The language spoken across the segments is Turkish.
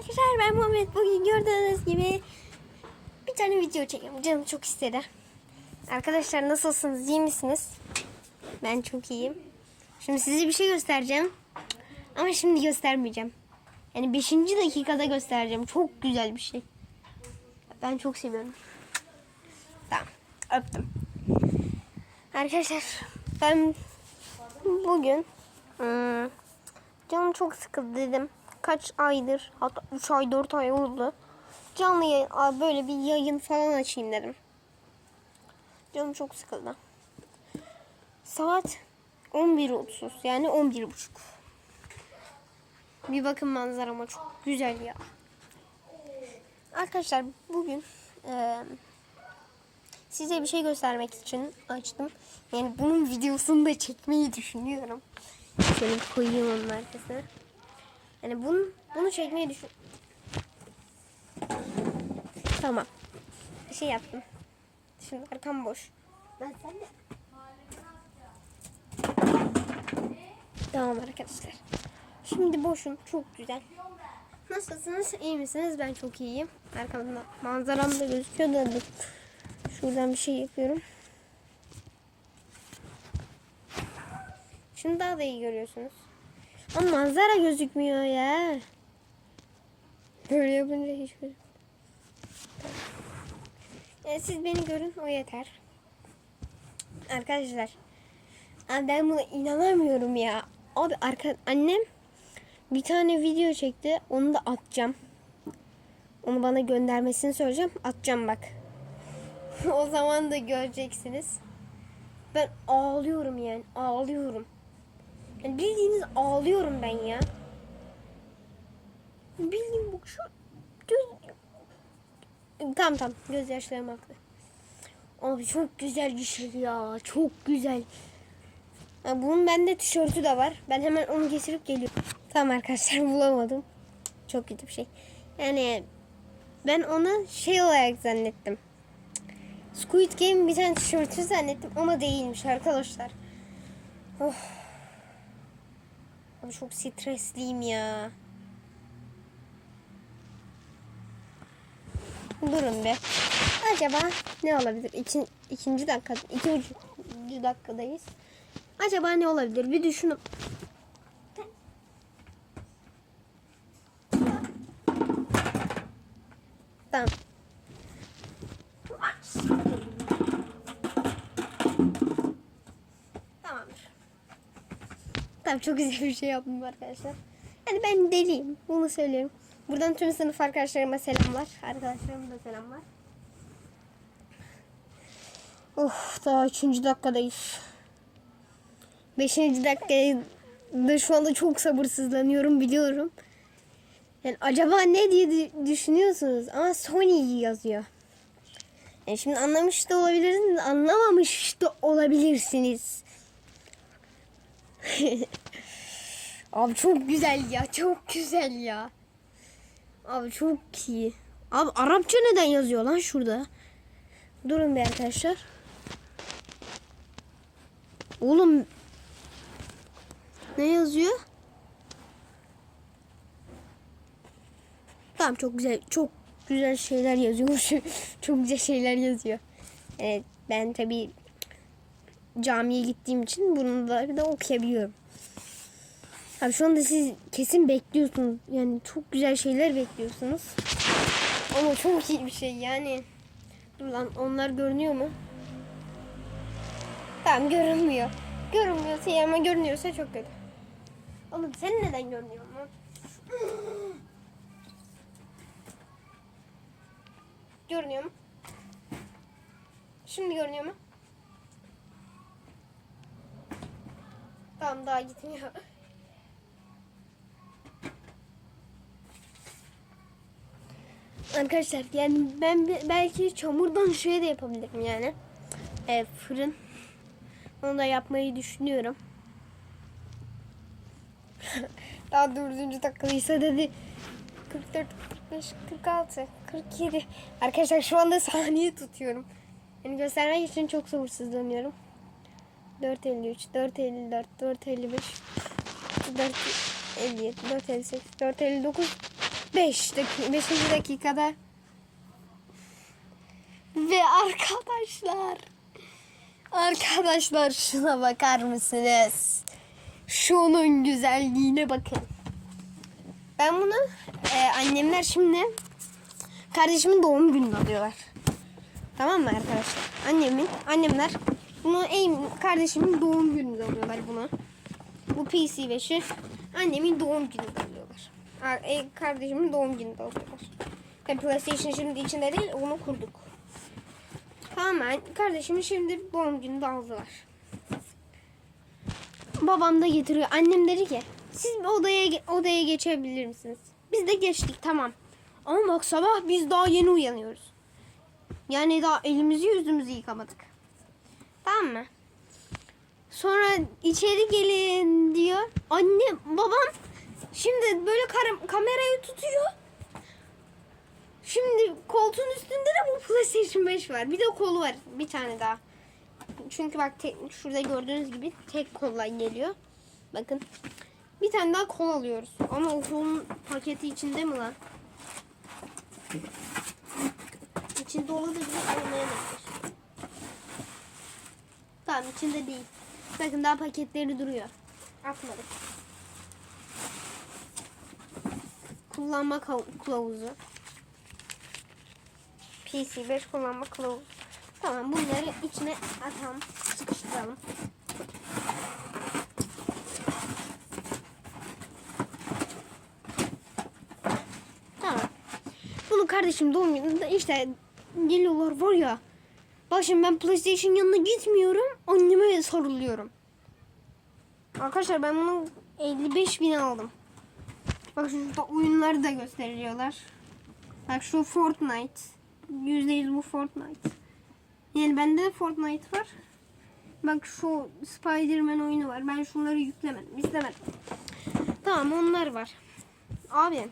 Arkadaşlar ben Muhammed. Bugün gördüğünüz gibi bir tane video çekiyorum. Canım çok istedi. Arkadaşlar nasılsınız? İyi misiniz? Ben çok iyiyim. Şimdi size bir şey göstereceğim. Ama şimdi göstermeyeceğim. Yani 5. dakikada göstereceğim. Çok güzel bir şey. Ben çok seviyorum. Tamam. Öptüm. Arkadaşlar ben bugün hmm, canım çok sıkıldı dedim. Kaç aydır hatta 3 ay 4 ay oldu. Canlı yayın, böyle bir yayın falan açayım dedim. Canım çok sıkıldı. Saat 11.30 yani 11.30. Bir bakın manzarama çok güzel ya. Arkadaşlar bugün eee size bir şey göstermek için açtım. Yani bunun videosunu da çekmeyi düşünüyorum. Şöyle koyayım onun arkasına. Yani bunu, bunu çekmeyi düşün... Tamam. Bir şey yaptım. Şimdi arkam boş. Ben sen de... Tamam arkadaşlar. Şimdi boşum. Çok güzel. Nasılsınız? İyi misiniz? Ben çok iyiyim. Arkamda manzaram da gözüküyor da. Şuradan bir şey yapıyorum. Şunu daha da iyi görüyorsunuz. Ama manzara gözükmüyor ya. Böyle yapınca hiç gözükmüyor. Yani siz beni görün o yeter. Arkadaşlar. Abi ben buna inanamıyorum ya. Abi arka, annem bir tane video çekti. Onu da atacağım. Onu bana göndermesini söyleyeceğim. Atacağım bak. o zaman da göreceksiniz. Ben ağlıyorum yani. Ağlıyorum. Yani bildiğiniz ağlıyorum ben ya. Bildiğin bu şu göz... Tamam tamam gözyaşlarım haklı. Abi çok güzel bir şey ya. Çok güzel. Ha, bunun bende tişörtü de var. Ben hemen onu getirip geliyorum. Tamam arkadaşlar bulamadım. Çok kötü bir şey. Yani ben onu şey olarak zannettim. Squid Game bir tane tişörtü zannettim ama değilmiş arkadaşlar. Of. Abi çok stresliyim ya. Durun be. Acaba ne olabilir? İki, ikinci dakika, iki buçuk dakikadayız. Acaba ne olabilir? Bir düşünün. Tamam. Tamam çok güzel bir şey yaptım arkadaşlar. Yani ben deliyim. Bunu söylüyorum. Buradan tüm sınıf arkadaşlarıma selamlar. Arkadaşlarıma da selamlar. Of daha 3. dakikadayız. 5. dakikada da şu anda çok sabırsızlanıyorum biliyorum. Yani acaba ne diye dü- düşünüyorsunuz ama Sony yazıyor. Yani şimdi anlamış da olabilirsiniz, anlamamış da olabilirsiniz. Abi çok güzel ya, çok güzel ya. Abi çok iyi. Abi Arapça neden yazıyor lan şurada? Durun bir arkadaşlar. Oğlum ne yazıyor? Tamam çok güzel çok güzel şeyler yazıyormuş. çok güzel şeyler yazıyor. Evet ben tabi camiye gittiğim için bunları da okuyabiliyorum. Abi şu anda siz kesin bekliyorsunuz. Yani çok güzel şeyler bekliyorsunuz. Ama çok iyi bir şey yani. Dur lan onlar görünüyor mu? Tamam görünmüyor. Görünmüyorsa iyi ama görünüyorsa çok kötü. Oğlum sen neden görmüyor mu? Görünüyor mu? Şimdi görünüyor mu? Tamam daha gitmiyor. Arkadaşlar yani ben be- belki çamurdan şey de yapabilirim yani. E, fırın. Onu da yapmayı düşünüyorum. Daha dördüncü dakikadaysa dedi 44, 45, 46, 47. Arkadaşlar şu anda saniye tutuyorum. Yani göstermek için çok sabırsızlanıyorum. 4.53, 4.54, 4.55, 4.57, 4.58, 4.59, 5 dakika 5. dakikada ve arkadaşlar arkadaşlar şuna bakar mısınız? Şunun güzelliğine bakın. Ben bunu e, annemler şimdi kardeşimin doğum gününü alıyorlar. Tamam mı arkadaşlar? Annemin, annemler bunu en kardeşimin doğum gününde alıyorlar bunu. Bu PC 5'i annemin doğum gününde alıyorlar. E, kardeşimin doğum gününde alıyorlar. Yani PlayStation şimdi içinde değil onu kurduk. Tamam mı? Kardeşimin şimdi doğum gününde aldılar. Babam da getiriyor. Annem dedi ki siz bir odaya odaya geçebilir misiniz? Biz de geçtik tamam. Ama bak sabah biz daha yeni uyanıyoruz. Yani daha elimizi yüzümüzü yıkamadık. Tamam mı? Sonra içeri gelin diyor. Anne babam şimdi böyle kar- kamerayı tutuyor. Şimdi koltuğun üstünde de bu PlayStation 5 var. Bir de kolu var. Bir tane daha. Çünkü bak tek, şurada gördüğünüz gibi tek kolla geliyor. Bakın. Bir tane daha kol alıyoruz. Ama o kolun paketi içinde mi lan? İçinde olabilir olmayabilir. Tamam içinde değil. Bakın daha paketleri duruyor. Atmadık. Kullanma kılavuzu. PC5 kullanma kılavuzu. Tamam bunları içine atalım. Sıkıştıralım. Tamam. Bunu kardeşim doğum gününde işte geliyorlar var ya. Bak şimdi ben PlayStation yanına gitmiyorum. Anneme sarılıyorum. Arkadaşlar ben bunu 55 bin aldım. Bak şurada oyunları da gösteriyorlar. Bak şu Fortnite. %100 bu Fortnite. Yani bende de Fortnite var. Bak şu Spider-Man oyunu var. Ben şunları yüklemedim. istemedim. Tamam onlar var. Abi.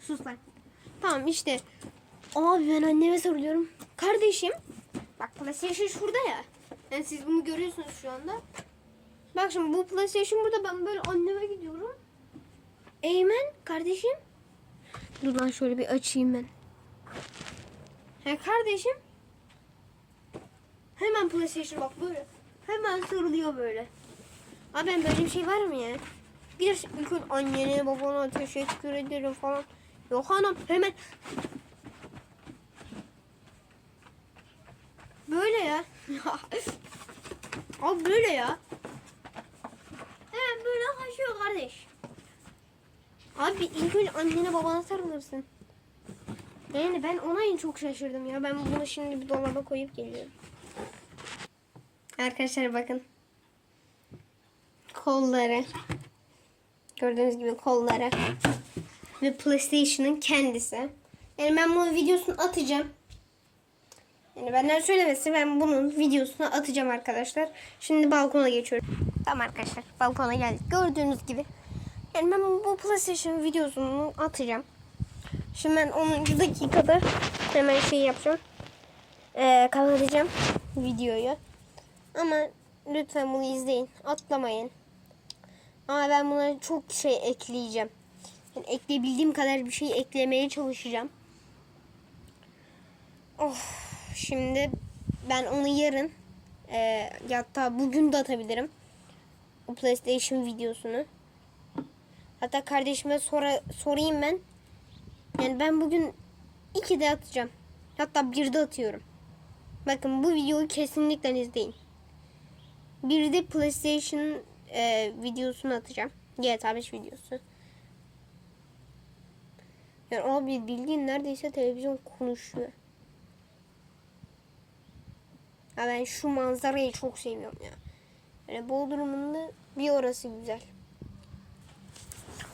Sus lan. Tamam işte. Abi ben anneme soruyorum. Kardeşim. Bak PlayStation şurada ya. Yani siz bunu görüyorsunuz şu anda. Bak şimdi bu PlayStation burada. Ben böyle anneme gidiyorum. Eymen kardeşim. Dur lan şöyle bir açayım ben. He kardeşim. Hemen PlayStation bak böyle. Hemen sarılıyor böyle. Abi ben böyle bir şey var mı ya? Bir gün annene babana teşekkür ederim falan. Yok anam hemen. Böyle ya. Abi böyle ya. Hemen böyle kaçıyor kardeş. Abi ilk önce annene babana sarılırsın. Yani ben ona en çok şaşırdım ya. Ben bunu şimdi bir dolaba koyup geliyorum. Arkadaşlar bakın. Kolları. Gördüğünüz gibi kolları. Ve PlayStation'ın kendisi. Yani ben bunun videosunu atacağım. Yani benden söylemesi ben bunun videosunu atacağım arkadaşlar. Şimdi balkona geçiyorum. Tamam arkadaşlar balkona geldik. Gördüğünüz gibi. Yani ben bu PlayStation videosunu atacağım. Şimdi ben 10. dakikada hemen şey yapacağım. Ee, kapatacağım videoyu. Ama lütfen bunu izleyin. Atlamayın. Ama ben buna çok şey ekleyeceğim. Yani ekleyebildiğim kadar bir şey eklemeye çalışacağım. Of, şimdi ben onu yarın e, hatta bugün de atabilirim. O PlayStation videosunu. Hatta kardeşime sora, sorayım ben. Yani ben bugün iki de atacağım. Hatta bir de atıyorum. Bakın bu videoyu kesinlikle izleyin. Bir de PlayStation e, videosunu atacağım. GTA 5 videosu. Yani abi bildiğin neredeyse televizyon konuşuyor. Ya ben şu manzarayı çok seviyorum ya. Yani Bodrum'un da bir orası güzel.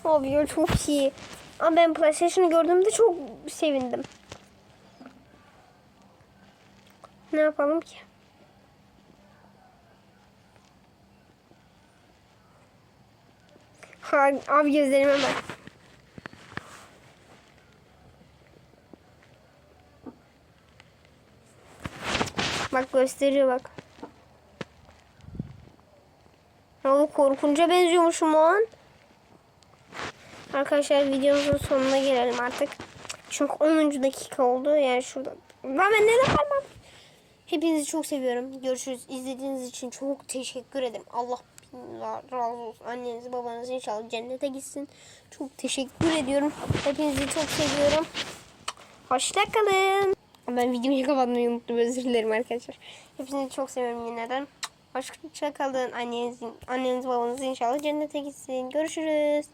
Abi ya çok iyi. Ama ben PlayStation'ı gördüğümde çok sevindim. Ne yapalım ki? Ha, abi gözlerime bak. Bak gösteriyor bak. Ya bu korkunca benziyormuşum o an. Arkadaşlar videomuzun sonuna gelelim artık. Çünkü 10. dakika oldu. Yani şurada. Ben, ben neden parmağım? Hepinizi çok seviyorum. Görüşürüz. İzlediğiniz için çok teşekkür ederim. Allah razı olsun. Anneniz babanız inşallah cennete gitsin. Çok teşekkür ediyorum. Hepinizi çok seviyorum. Hoşçakalın. Ben videoyu kapatmayı unuttum. Özür dilerim arkadaşlar. Hepinizi çok seviyorum yeniden. Hoşçakalın. Anneniz, anneniz babanız inşallah cennete gitsin. Görüşürüz.